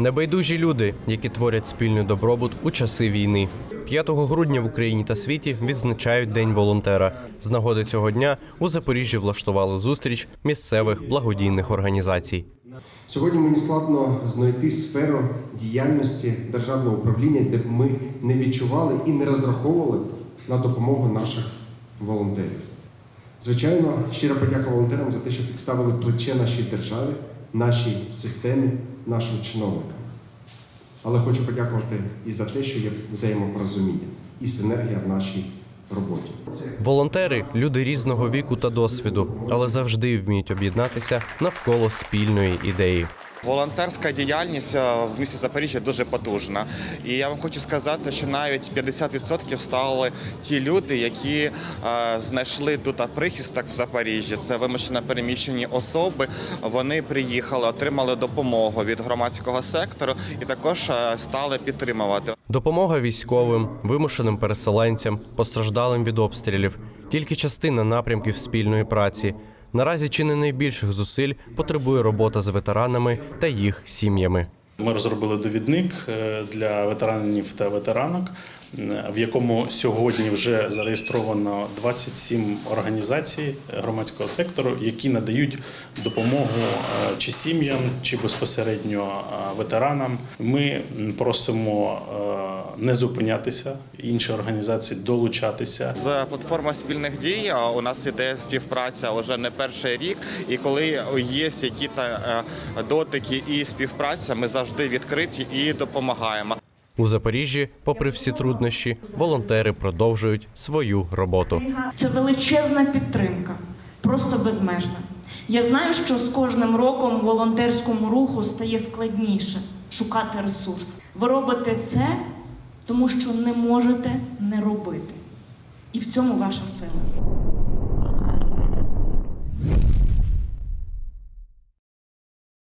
Небайдужі люди, які творять спільний добробут у часи війни. 5 грудня в Україні та світі відзначають День волонтера. З нагоди цього дня у Запоріжжі влаштували зустріч місцевих благодійних організацій. Сьогодні мені складно знайти сферу діяльності державного управління, де б ми не відчували і не розраховували на допомогу наших волонтерів. Звичайно, щира подяка волонтерам за те, що підставили плече нашій державі, нашій системі, нашим чиновникам. Але хочу подякувати і за те, що є взаємопорозуміння і синергія в нашій роботі. Волонтери люди різного віку та досвіду, але завжди вміють об'єднатися навколо спільної ідеї. Волонтерська діяльність е, в місті Запоріжжя дуже потужна. І я вам хочу сказати, що навіть 50% стали ті люди, які е, знайшли тут прихисток в Запоріжжі. Це вимушено переміщені особи. Вони приїхали, отримали допомогу від громадського сектору і також е, стали підтримувати. Допомога військовим, вимушеним переселенцям, постраждалим від обстрілів тільки частина напрямків спільної праці. Наразі чи не найбільших зусиль потребує робота з ветеранами та їх сім'ями. Ми розробили довідник е, для ветеранів та ветеранок, е, в якому сьогодні вже зареєстровано 27 організацій громадського сектору, які надають допомогу е, чи сім'ям, чи безпосередньо ветеранам. Ми просимо не зупинятися, інші організації долучатися. З платформи спільних дій е, у нас іде співпраця вже не перший рік. І коли є які та дотики і співпраця, ми завжди відкриті і допомагаємо. У Запоріжжі, попри всі труднощі, волонтери продовжують свою роботу. Це величезна підтримка, просто безмежна. Я знаю, що з кожним роком волонтерському руху стає складніше шукати ресурс. Ви робите це, тому що не можете не робити. І в цьому ваша сила.